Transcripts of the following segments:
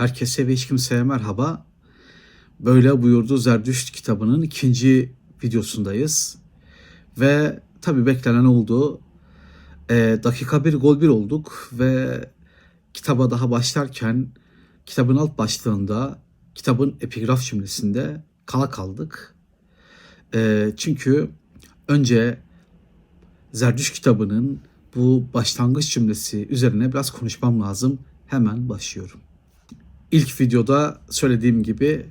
Herkese ve hiç kimseye merhaba. Böyle buyurdu Zerdüşt kitabının ikinci videosundayız. Ve tabii beklenen oldu. Ee, dakika bir gol bir olduk ve kitaba daha başlarken kitabın alt başlığında kitabın epigraf cümlesinde kala kaldık. Ee, çünkü önce Zerdüş kitabının bu başlangıç cümlesi üzerine biraz konuşmam lazım. Hemen başlıyorum. İlk videoda söylediğim gibi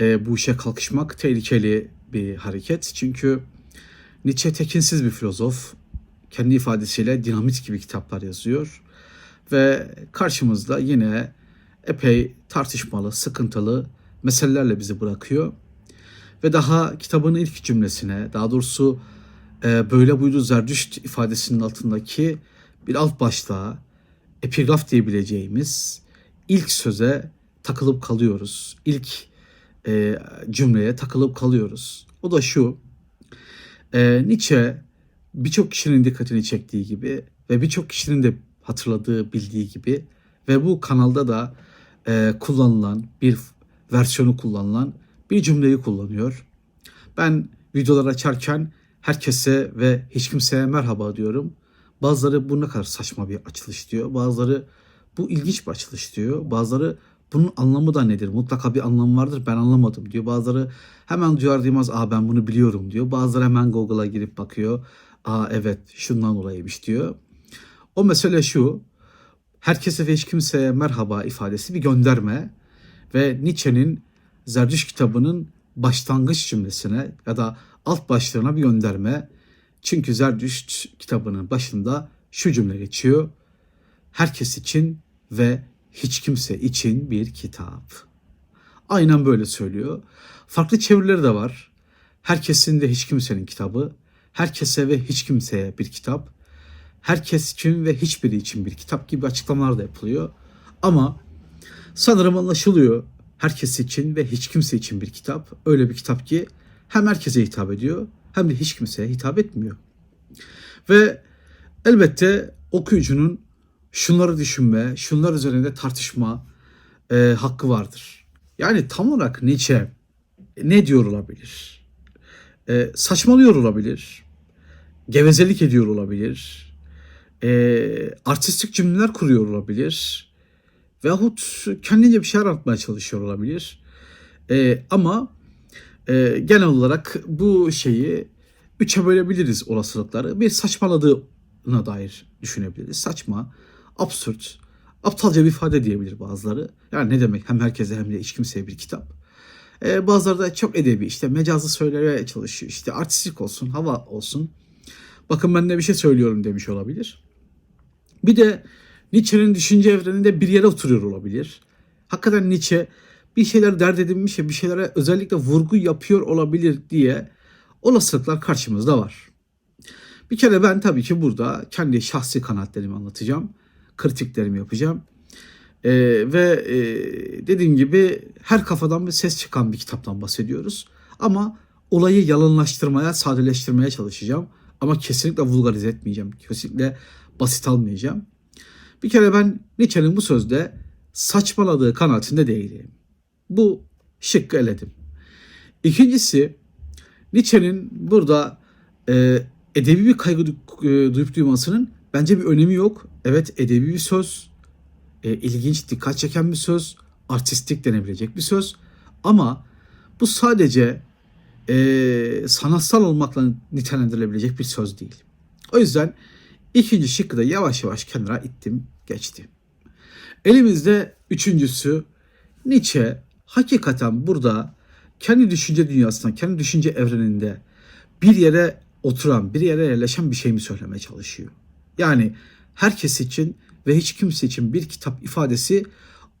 e, bu işe kalkışmak tehlikeli bir hareket. Çünkü Nietzsche tekinsiz bir filozof. Kendi ifadesiyle dinamit gibi kitaplar yazıyor. Ve karşımızda yine epey tartışmalı, sıkıntılı meselelerle bizi bırakıyor. Ve daha kitabın ilk cümlesine, daha doğrusu e, böyle buydu Zerdüşt ifadesinin altındaki bir alt başlığa, epigraf diyebileceğimiz ilk söze takılıp kalıyoruz. İlk e, cümleye takılıp kalıyoruz. O da şu, e, Nietzsche birçok kişinin dikkatini çektiği gibi ve birçok kişinin de hatırladığı, bildiği gibi ve bu kanalda da e, kullanılan bir versiyonu kullanılan bir cümleyi kullanıyor. Ben videolar açarken herkese ve hiç kimseye merhaba diyorum. Bazıları bu ne kadar saçma bir açılış diyor. Bazıları bu ilginç bir açılış diyor. Bazıları bunun anlamı da nedir? Mutlaka bir anlamı vardır ben anlamadım diyor. Bazıları hemen duyar duymaz aa ben bunu biliyorum diyor. Bazıları hemen Google'a girip bakıyor. Aa evet şundan dolayıymış diyor. O mesele şu. Herkese ve hiç kimseye merhaba ifadesi bir gönderme. Ve Nietzsche'nin Zerdüş kitabının başlangıç cümlesine ya da alt başlığına bir gönderme. Çünkü Zerdüşt kitabının başında şu cümle geçiyor. Herkes için ve hiç kimse için bir kitap. Aynen böyle söylüyor. Farklı çevirileri de var. Herkesin de hiç kimsenin kitabı. Herkese ve hiç kimseye bir kitap. Herkes için ve hiçbiri için bir kitap gibi açıklamalar da yapılıyor. Ama sanırım anlaşılıyor. Herkes için ve hiç kimse için bir kitap. Öyle bir kitap ki hem herkese hitap ediyor hem de hiç kimseye hitap etmiyor. Ve elbette okuyucunun şunları düşünme, şunlar üzerinde tartışma e, hakkı vardır. Yani tam olarak Nietzsche ne diyor olabilir? E, saçmalıyor olabilir. Gevezelik ediyor olabilir. E, artistik cümleler kuruyor olabilir. Veyahut kendince bir şeyler anlatmaya çalışıyor olabilir. E, ama e, genel olarak bu şeyi üçe bölebiliriz olasılıkları. Bir saçmaladığına dair düşünebiliriz. Saçma, absürt, aptalca bir ifade diyebilir bazıları. Yani ne demek hem herkese hem de hiç kimseye bir kitap. Ee, bazıları da çok edebi işte mecazlı söylemeye çalışıyor. İşte artistik olsun, hava olsun. Bakın ben de bir şey söylüyorum demiş olabilir. Bir de Nietzsche'nin düşünce evreninde bir yere oturuyor olabilir. Hakikaten Nietzsche bir şeyler dert edinmiş ve bir şeylere özellikle vurgu yapıyor olabilir diye olasılıklar karşımızda var. Bir kere ben tabii ki burada kendi şahsi kanaatlerimi anlatacağım. Kritiklerimi yapacağım. Ee, ve e, dediğim gibi her kafadan bir ses çıkan bir kitaptan bahsediyoruz. Ama olayı yalanlaştırmaya, sadeleştirmeye çalışacağım. Ama kesinlikle vulgarize etmeyeceğim. Kesinlikle basit almayacağım. Bir kere ben Nietzsche'nin bu sözde saçmaladığı kanaatinde değilim. Bu şıkkı eledim. İkincisi Nietzsche'nin burada e, edebi bir kaygı e, duyup duymasının bence bir önemi yok. Evet edebi bir söz, e, ilginç, dikkat çeken bir söz, artistik denebilecek bir söz. Ama bu sadece e, sanatsal olmakla nitelendirilebilecek bir söz değil. O yüzden ikinci şıkkı da yavaş yavaş kenara ittim, geçti. Elimizde üçüncüsü Nietzsche hakikaten burada kendi düşünce dünyasında, kendi düşünce evreninde bir yere oturan, bir yere yerleşen bir şey mi söylemeye çalışıyor? Yani herkes için ve hiç kimse için bir kitap ifadesi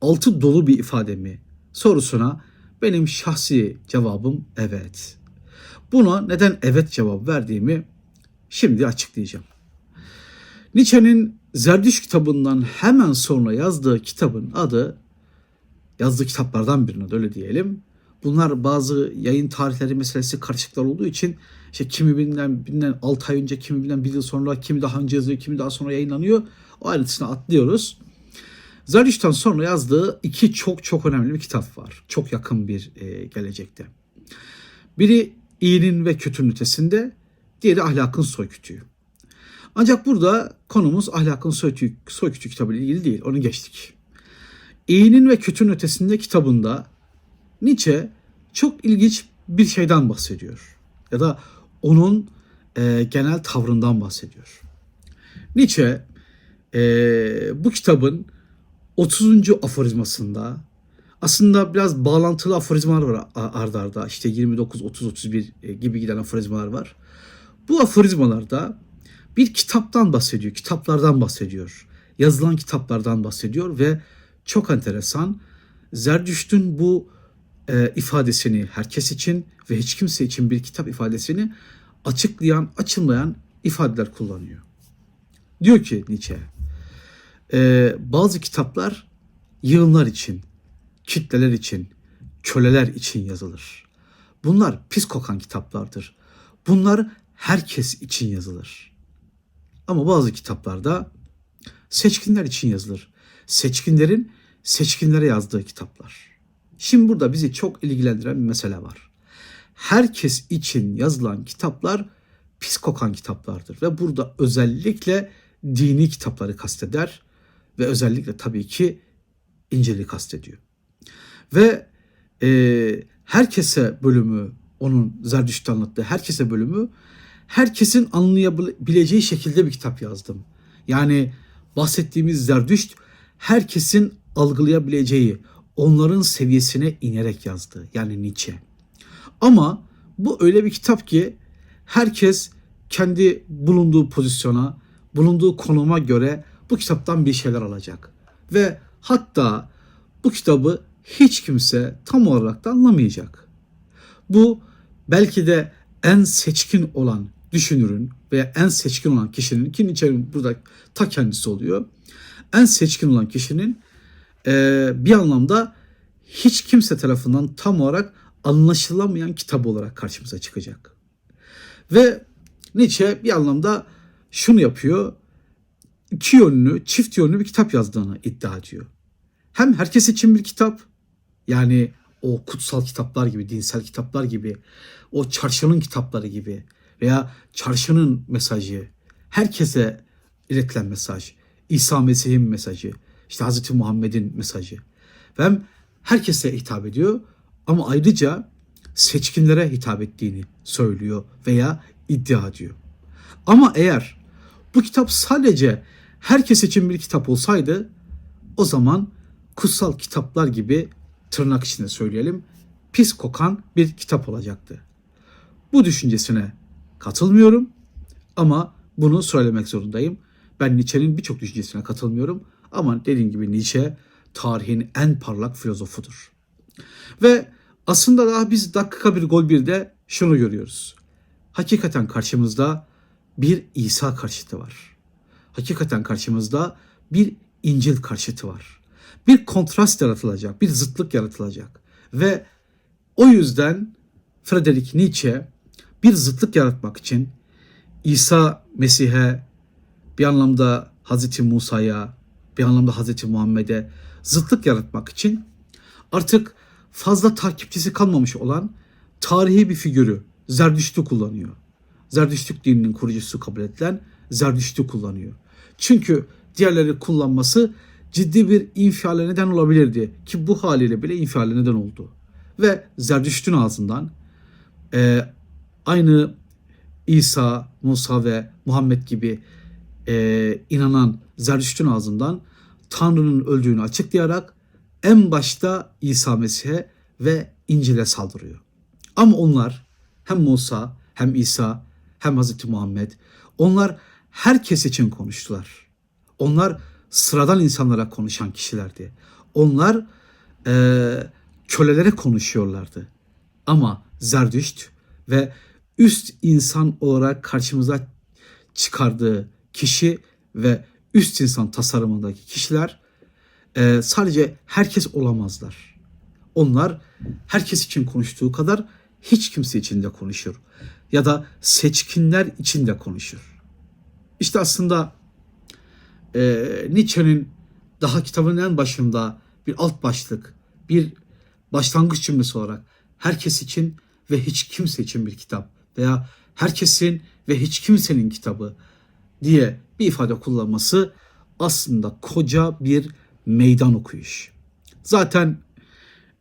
altı dolu bir ifade mi? Sorusuna benim şahsi cevabım evet. Buna neden evet cevap verdiğimi şimdi açıklayacağım. Nietzsche'nin Zerdüş kitabından hemen sonra yazdığı kitabın adı yazdığı kitaplardan birine de öyle diyelim. Bunlar bazı yayın tarihleri meselesi karışıklar olduğu için işte kimi binden, binden 6 ay önce, kimi binden 1 yıl sonra, kimi daha önce yazıyor, kimi daha sonra yayınlanıyor. O ayrıntısına atlıyoruz. Zerdüşt'ten sonra yazdığı iki çok çok önemli bir kitap var. Çok yakın bir e, gelecekte. Biri iyinin ve kötünün ötesinde, diğeri ahlakın soykütüğü. Ancak burada konumuz ahlakın soykütüğü, soykütüğü kitabı ile ilgili değil. Onu geçtik. İyinin ve kötünün ötesinde kitabında Nietzsche çok ilginç bir şeyden bahsediyor. Ya da onun e, genel tavrından bahsediyor. Nietzsche e, bu kitabın 30. aforizmasında aslında biraz bağlantılı aforizmalar var ardarda. Arda. İşte 29, 30, 31 gibi giden aforizmalar var. Bu aforizmalarda bir kitaptan bahsediyor, kitaplardan bahsediyor. Yazılan kitaplardan bahsediyor ve çok enteresan. Zerdüşt'ün bu e, ifadesini herkes için ve hiç kimse için bir kitap ifadesini açıklayan, açılmayan ifadeler kullanıyor. Diyor ki Nietzsche, e, bazı kitaplar yığınlar için, kitleler için, köleler için yazılır. Bunlar pis kokan kitaplardır. Bunlar herkes için yazılır. Ama bazı kitaplarda seçkinler için yazılır. Seçkinlerin seçkinlere yazdığı kitaplar. Şimdi burada bizi çok ilgilendiren bir mesele var. Herkes için yazılan kitaplar pis kokan kitaplardır ve burada özellikle dini kitapları kasteder ve özellikle tabii ki İncil'i kastediyor. Ve e, herkese bölümü onun Zerdüşt'te anlattığı herkese bölümü herkesin anlayabileceği şekilde bir kitap yazdım. Yani bahsettiğimiz Zerdüşt herkesin algılayabileceği, onların seviyesine inerek yazdı. Yani Nietzsche. Ama bu öyle bir kitap ki herkes kendi bulunduğu pozisyona, bulunduğu konuma göre bu kitaptan bir şeyler alacak. Ve hatta bu kitabı hiç kimse tam olarak da anlamayacak. Bu belki de en seçkin olan düşünürün veya en seçkin olan kişinin ki Nietzsche'nin burada ta kendisi oluyor. En seçkin olan kişinin e, bir anlamda hiç kimse tarafından tam olarak anlaşılamayan kitap olarak karşımıza çıkacak. Ve Nietzsche bir anlamda şunu yapıyor. İki yönlü, çift yönlü bir kitap yazdığını iddia ediyor. Hem herkes için bir kitap, yani o kutsal kitaplar gibi, dinsel kitaplar gibi, o çarşının kitapları gibi veya çarşının mesajı, herkese iletilen mesaj, İsa Mesih'in mesajı, işte Hazreti Muhammed'in mesajı. Ve hem herkese hitap ediyor ama ayrıca seçkinlere hitap ettiğini söylüyor veya iddia ediyor. Ama eğer bu kitap sadece herkes için bir kitap olsaydı o zaman kutsal kitaplar gibi tırnak içinde söyleyelim pis kokan bir kitap olacaktı. Bu düşüncesine katılmıyorum ama bunu söylemek zorundayım. Ben Nietzsche'nin birçok düşüncesine katılmıyorum ama dediğim gibi Nietzsche tarihin en parlak filozofudur. Ve aslında daha biz dakika bir gol birde şunu görüyoruz. Hakikaten karşımızda bir İsa karşıtı var. Hakikaten karşımızda bir İncil karşıtı var. Bir kontrast yaratılacak, bir zıtlık yaratılacak. Ve o yüzden Friedrich Nietzsche bir zıtlık yaratmak için İsa Mesih'e bir anlamda Hazreti Musa'ya, bir anlamda Hazreti Muhammed'e zıtlık yaratmak için artık fazla takipçisi kalmamış olan tarihi bir figürü Zerdüşt'ü kullanıyor. Zerdüştlük dininin kurucusu kabul edilen Zerdüşt'ü kullanıyor. Çünkü diğerleri kullanması ciddi bir infiale neden olabilirdi ki bu haliyle bile infiale neden oldu. Ve Zerdüşt'ün ağzından e, aynı İsa, Musa ve Muhammed gibi e, inanan Zerdüşt'ün ağzından Tanrı'nın öldüğünü açıklayarak en başta İsa Mesih'e ve İncil'e saldırıyor. Ama onlar hem Musa hem İsa hem Hazreti Muhammed onlar herkes için konuştular. Onlar sıradan insanlara konuşan kişilerdi. Onlar e, kölelere konuşuyorlardı. Ama Zerdüşt ve üst insan olarak karşımıza çıkardığı kişi ve üst insan tasarımındaki kişiler e, sadece herkes olamazlar. Onlar herkes için konuştuğu kadar hiç kimse için de konuşur. Ya da seçkinler için de konuşur. İşte aslında e, Nietzsche'nin daha kitabın en başında bir alt başlık, bir başlangıç cümlesi olarak herkes için ve hiç kimse için bir kitap veya herkesin ve hiç kimsenin kitabı diye bir ifade kullanması aslında koca bir meydan okuyuş. Zaten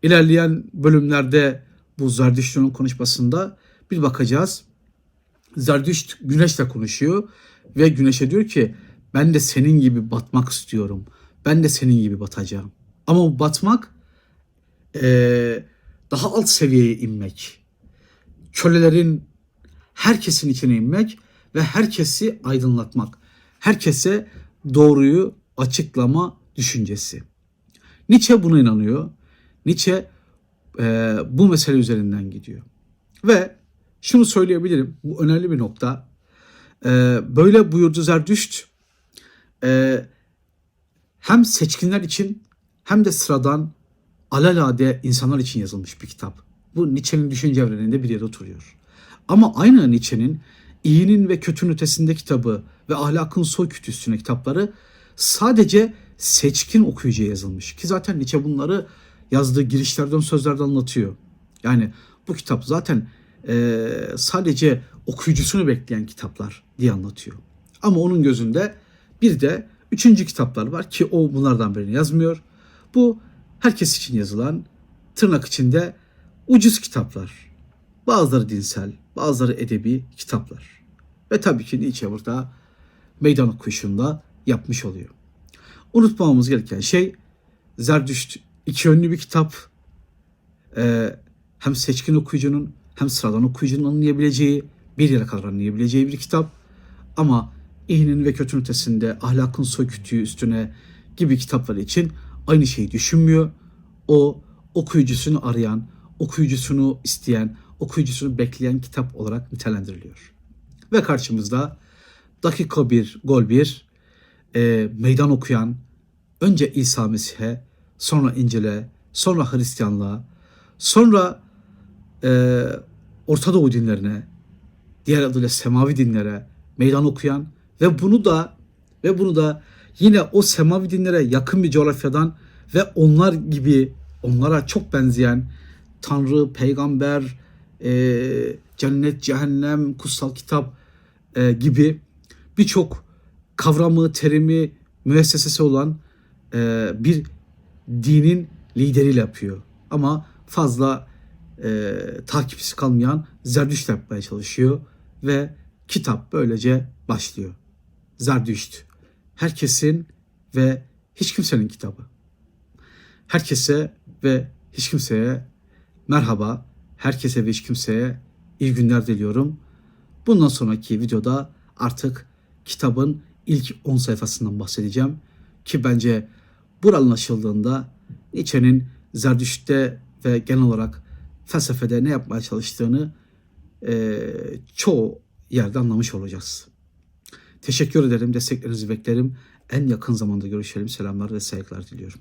ilerleyen bölümlerde bu Zerdüşt'ün konuşmasında bir bakacağız. Zerdüşt güneşle konuşuyor ve güneşe diyor ki ben de senin gibi batmak istiyorum. Ben de senin gibi batacağım. Ama bu batmak eee, daha alt seviyeye inmek. Kölelerin herkesin içine inmek ve herkesi aydınlatmak. Herkese doğruyu açıklama düşüncesi. Nietzsche buna inanıyor. Nietzsche eee, bu mesele üzerinden gidiyor. Ve şunu söyleyebilirim. Bu önemli bir nokta. Eee, böyle buyurdu Zerdüşt. Eee, hem seçkinler için hem de sıradan alalade insanlar için yazılmış bir kitap. Bu Nietzsche'nin düşünce evreninde bir yere oturuyor. Ama aynı Nietzsche'nin iyinin ve kötünün ötesinde kitabı ve ahlakın soy kütüsüne kitapları sadece seçkin okuyucuya yazılmış. Ki zaten Nietzsche bunları yazdığı girişlerden sözlerden anlatıyor. Yani bu kitap zaten eee, sadece okuyucusunu bekleyen kitaplar diye anlatıyor. Ama onun gözünde bir de üçüncü kitaplar var ki o bunlardan birini yazmıyor. Bu herkes için yazılan tırnak içinde ucuz kitaplar. Bazıları dinsel, bazıları edebi kitaplar. Ve tabii ki Nietzsche burada meydan okuyuşunda yapmış oluyor. Unutmamamız gereken şey Zerdüşt iki yönlü bir kitap. Ee, hem seçkin okuyucunun hem sıradan okuyucunun anlayabileceği, bir yere kadar anlayabileceği bir kitap. Ama iyinin ve kötünün ötesinde ahlakın soy kütüğü üstüne gibi kitapları için aynı şeyi düşünmüyor. O okuyucusunu arayan, okuyucusunu isteyen, okuyucusunu bekleyen kitap olarak nitelendiriliyor. Ve karşımızda dakika bir, gol bir, e, meydan okuyan, önce İsa Mesih'e, sonra İncil'e, sonra Hristiyanlığa, sonra e, Orta Doğu dinlerine, diğer adıyla semavi dinlere meydan okuyan ve bunu da ve bunu da yine o semavi dinlere yakın bir coğrafyadan ve onlar gibi onlara çok benzeyen Tanrı, peygamber, e, cennet, cehennem, kutsal kitap e, gibi birçok kavramı, terimi, müessesesi olan e, bir dinin lideriyle yapıyor. Ama fazla e, takipçisi kalmayan Zerdüşt yapmaya çalışıyor ve kitap böylece başlıyor. Zerdüşt herkesin ve hiç kimsenin kitabı. Herkese ve hiç kimseye merhaba, herkese ve hiç kimseye iyi günler diliyorum. Bundan sonraki videoda artık kitabın ilk 10 sayfasından bahsedeceğim. Ki bence bu anlaşıldığında Nietzsche'nin Zerdüşt'te ve genel olarak felsefede ne yapmaya çalıştığını eee, çoğu yerde anlamış olacağız. Teşekkür ederim. Desteklerinizi beklerim. En yakın zamanda görüşelim. Selamlar ve saygılar diliyorum.